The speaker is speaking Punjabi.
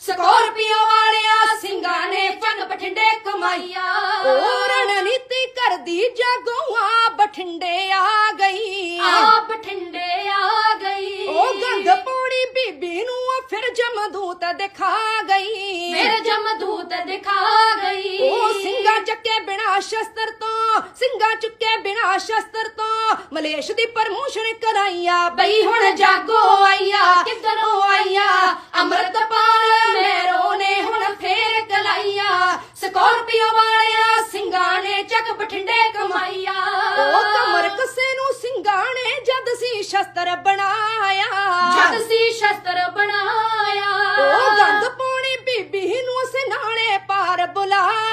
ਸਕੋਰਪੀਓ ਵਾਲਿਆ ਸਿੰਘਾਂ ਨੇ ਫਨ ਬਠਿੰਡੇ ਕਮਾਈਆ। ਉਹ ਰਣਨੀਤੀ ਕਰਦੀ ਜਗੂਆ ਬਠਿੰਡੇ ਆ ਗਈ। ਆ ਬਠਿੰਡੇ ਆ ਗਈ। ਉਹ ਗੰਧ ਪੌੜੀ ਬੀਬੀ ਨੂੰ ਫਿਰ ਜਮਦੂਤ ਦਿਖਾ ਗਈ। ਫਿਰ ਜਮਦੂਤ ਦਿਖਾ ਗਈ। ਉਹ ਸਿੰਘਾਂ ਚੱਕੇ ਬਿਨਾ ਸ਼ਸਤਰ ਤੋਂ ਸਿੰਘਾਂ ਚੁੱਕੇ ਬਿਨਾ ਸ਼ਸਤਰ ਤੋਂ ਮਲੇਸ਼ ਦੀ ਪਰਮੋਸ਼ਨ ਕਰਾਈਆ ਬਈ ਹੁਣ ਜਾਗੋ ਆਈਆ। ਕਿਧਰੋਂ ਕਮਰ ਕਸੇ ਨੂੰ ਸਿੰਘਾਂ ਨੇ ਜਦ ਸੀ ਸ਼ਸਤਰ ਬਣਾਇਆ। ਜਦ ਸੀ ਸ਼ਸਤਰ ਬਣਾਇਆ। ਉਹ ਗੰਦ ਪਾਉਣੀ ਬੀਬੀ ਨੂੰ ਉਸ ਨਾਲੇ ਪਾਰ ਬੁਲਾਇਆ।